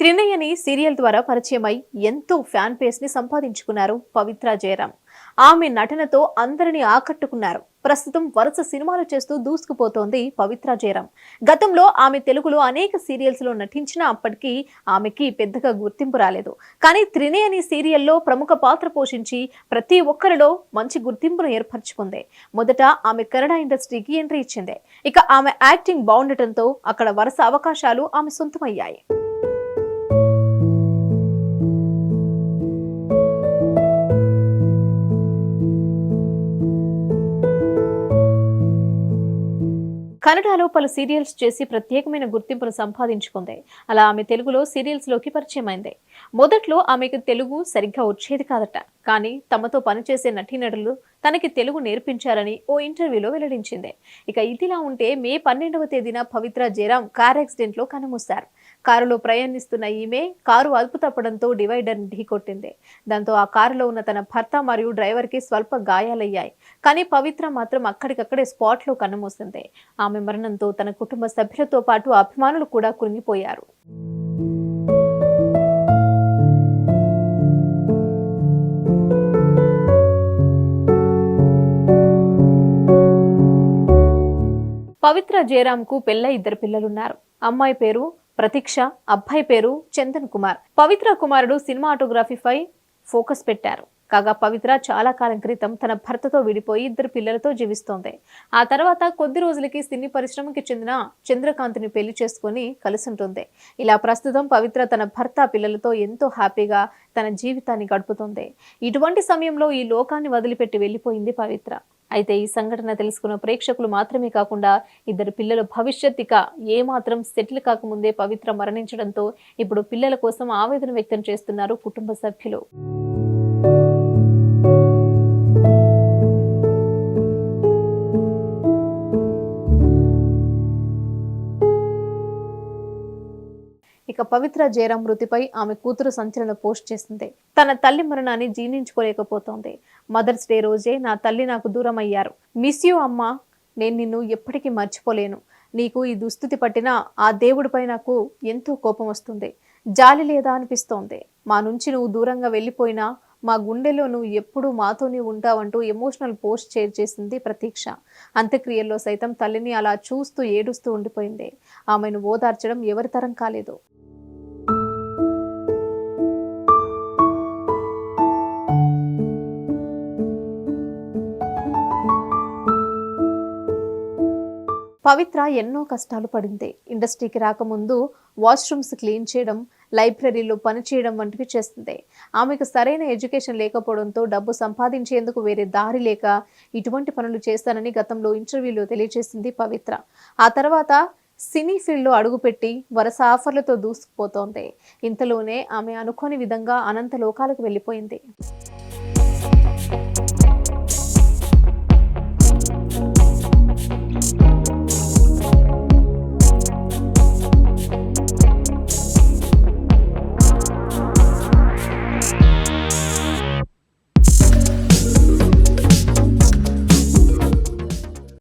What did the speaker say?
Trinayani serial ద్వారా పరిచయమై ఎంతో fan పేస్ని సంపాదించుకున్నారు పవిత్ర జయరాం ఆమె నటనతో అందరినీ ఆకట్టుకున్నారు. ప్రస్తుతం వరుస సినిమాలు చేస్తూ దూసుకుపోతోంది పవిత్ర జయరాం గతంలో ఆమె తెలుగులో అనేక సీరియల్స్లో నటించిన అప్పటికీ ఆమెకి పెద్దగా గుర్తింపు రాలేదు. కానీ త్రినయని సీరియల్లో ప్రముఖ పాత్ర పోషించి ప్రతి ఒక్కరిలో మంచి గుర్తింపును ఏర్పరచుకుంది. మొదట ఆమె కన్నడ ఇండస్ట్రీకి ఎంట్రీ ఇచ్చింది. ఇక ఆమె యాక్టింగ్ బాగుండటంతో అక్కడ వరుస అవకాశాలు ఆమె సొంతమయ్యాయి. కన్నడలో పలు సీరియల్స్ చేసి ప్రత్యేకమైన గుర్తింపును సంపాదించుకుంది. అలా ఆమె తెలుగులో సీరియల్స్లోకి పరిచయమైంది. మొదట్లో ఆమెకు తెలుగు సరిగ్గా వచ్చేది కాదట. కానీ తమతో పనిచేసే నటీనటులు తనకి తెలుగు నేర్పించారని ఓ ఇంటర్వ్యూలో వెల్లడించింది. ఇక ఇదిలా ఉంటే మే పన్నెండవ తేదీన పవిత్ర జయరాం కార్ యాక్సిడెంట్లో కనుమూశారు. కారులో ప్రయాణిస్తున్న ఈమె కారు అదుపు తప్పడంతో డివైడర్ ఢీకొట్టింది. దాంతో ఆ కారులో ఉన్న తన భర్త మరియు డ్రైవర్కి స్వల్ప గాయాలయ్యాయి. కానీ పవిత్ర మాత్రం అక్కడికక్కడే స్పాట్లో కన్నుమూసింది. ఆమె మరణంతో తన కుటుంబ సభ్యులతో పాటు అభిమానులు కూడా కృంగిపోయారు. పవిత్ర జయరామ్కు పెళ్ళ ఇద్దరు పిల్లలున్నారు. అమ్మాయి పేరు ప్రతీక్ష అబ్బాయి పేరు చందన్ కుమార్. పవిత్ర కుమారుడు సినిమాటోగ్రఫీపై ఫోకస్ పెట్టారు. కాగా పవిత్ర చాలా కాలం క్రితం తన భర్తతో విడిపోయి ఇద్దరు పిల్లలతో జీవిస్తోంది. ఆ తర్వాత కొద్ది రోజులకి సినీ పరిశ్రమకి చెందిన చంద్రకాంత్ని పెళ్ళి చేసుకుని కలుసుంటుంది. ఇలా ప్రస్తుతం పవిత్ర తన భర్త పిల్లలతో ఎంతో హ్యాపీగా తన జీవితాన్ని గడుపుతోంది. ఇటువంటి సమయంలో ఈ లోకాన్ని వదిలిపెట్టి వెళ్ళిపోయింది పవిత్ర. అయితే ఈ సంఘటన తెలుసుకున్న ప్రేక్షకులు మాత్రమే కాకుండా ఇద్దరు పిల్లల భవిష్యత్ ఇక ఏమాత్రం సెటిల్ కాకముందే పవిత్ర మరణించడంతో ఇప్పుడు పిల్లల కోసం ఆవేదన వ్యక్తం చేస్తున్నారు కుటుంబ సభ్యులు. ఇక పవిత్ర జయరాం మృతిపై ఆమె కూతురు సంచలన పోస్ట్ చేసింది. తన తల్లి మరణాన్ని జీర్ణించుకోలేకపోతోంది. మదర్స్ డే రోజే నా తల్లి నాకు దూరం అయ్యారు మిస్ యూ అమ్మా నేను నిన్ను ఎప్పటికీ మర్చిపోలేను. నీకు ఈ దుస్థితి పట్టిన ఆ దేవుడిపై నాకు ఎంతో కోపం వస్తుంది. జాలి లేదా అనిపిస్తోంది. మా నుంచి నువ్వు దూరంగా వెళ్ళిపోయినా మా గుండెలో నువ్వు ఎప్పుడూ మాతోనే ఉంటావంటూ ఎమోషనల్ పోస్ట్ షేర్ చేసింది ప్రతీక్ష. అంత్యక్రియల్లో సైతం తల్లిని అలా చూస్తూ ఏడుస్తూ ఉండిపోయింది. ఆమెను ఓదార్చడం ఎవరి తరం కాలేదు. పవిత్ర ఎన్నో కష్టాలు పడింది. ఇండస్ట్రీకి రాకముందు వాష్రూమ్స్ క్లీన్ చేయడం లైబ్రరీలో పనిచేయడం వంటివి చేస్తుంది. ఆమెకు సరైన ఎడ్యుకేషన్ లేకపోవడంతో డబ్బు సంపాదించేందుకు వేరే దారి లేక ఇటువంటి పనులు చేస్తానని గతంలో ఇంటర్వ్యూలో తెలియజేసింది పవిత్ర. ఆ తర్వాత సినీ ఫీల్డ్లో అడుగుపెట్టి వరుస ఆఫర్లతో దూసుకుపోతోంది. ఇంతలోనే ఆమె అనుకోని విధంగా అనంత లోకాలకు వెళ్ళిపోయింది.